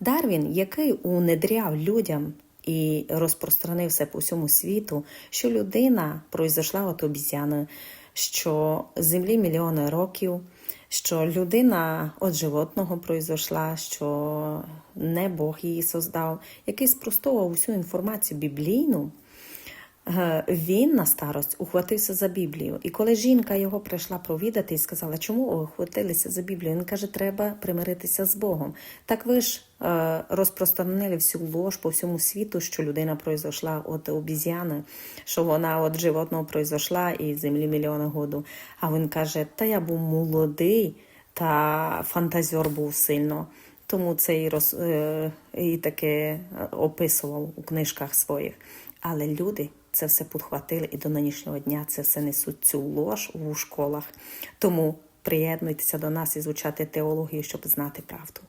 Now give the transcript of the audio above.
Дарвін, який унедряв людям і розпространився по всьому світу, що людина пройшла от обізяни, що землі мільйони років, що людина від животного пройшла, що не Бог її создав, який спростовував усю інформацію біблійну. Е, Він на старость ухватився за Біблію. І коли жінка його прийшла провідати і сказала, чому ухватилися за Біблію, він каже, треба примиритися з Богом. Так ви ж е, розпространили всю лож по всьому світу, що людина пройшла від обізяни, що вона від животного пройшла і землі мільйони году. А він каже, та я був молодий, та фантазер був сильно. Тому це і, роз, е, і таке описував у книжках своїх. Але люди це все підхватили і до нинішнього дня це все несуть цю лож у школах. Тому приєднуйтеся до нас і звучати теологію, щоб знати правду.